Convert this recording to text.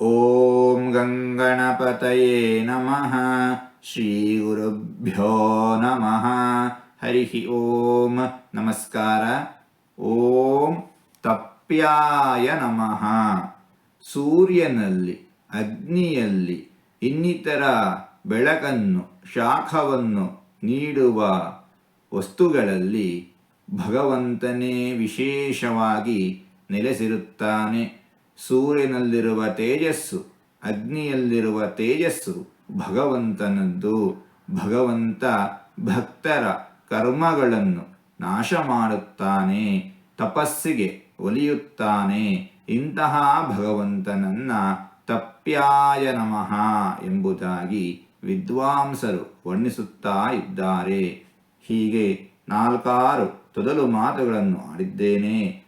ಓಂ ಗಂಗಣಪತಯೇ ನಮಃ ಶ್ರೀ ಗುರುಭ್ಯೋ ನಮಃ ಹರಿ ಓಂ ನಮಸ್ಕಾರ ಓಂ ತಪ್ಯಾಯ ನಮಃ ಸೂರ್ಯನಲ್ಲಿ ಅಗ್ನಿಯಲ್ಲಿ ಇನ್ನಿತರ ಬೆಳಕನ್ನು, ಶಾಖವನ್ನು ನೀಡುವ ವಸ್ತುಗಳಲ್ಲಿ ಭಗವಂತನೇ ವಿಶೇಷವಾಗಿ ನೆಲೆಸಿರುತ್ತಾನೆ. ಸೂರ್ಯನಲ್ಲಿರುವ ತೇಜಸ್ಸು, ಅಗ್ನಿಯಲ್ಲಿರುವ ತೇಜಸ್ಸು ಭಗವಂತನದ್ದು. ಭಗವಂತ ಭಕ್ತರ ಕರ್ಮಗಳನ್ನು ನಾಶ ಮಾಡುತ್ತಾನೆ, ತಪಸ್ಸಿಗೆ ಒಲಿಯುತ್ತಾನೆ. ಇಂತಹ ಭಗವಂತನನ್ನ ತಪ್ಯಾಯ ನಮಃ ಎಂಬುದಾಗಿ ವಿದ್ವಾಂಸರು ವರ್ಣಿಸುತ್ತಾ ಇದ್ದಾರೆ. ಹೀಗೆ ನಾಲ್ಕಾರು ತೊದಲು ಮಾತುಗಳನ್ನು ಆಡಿದ್ದೇನೆ.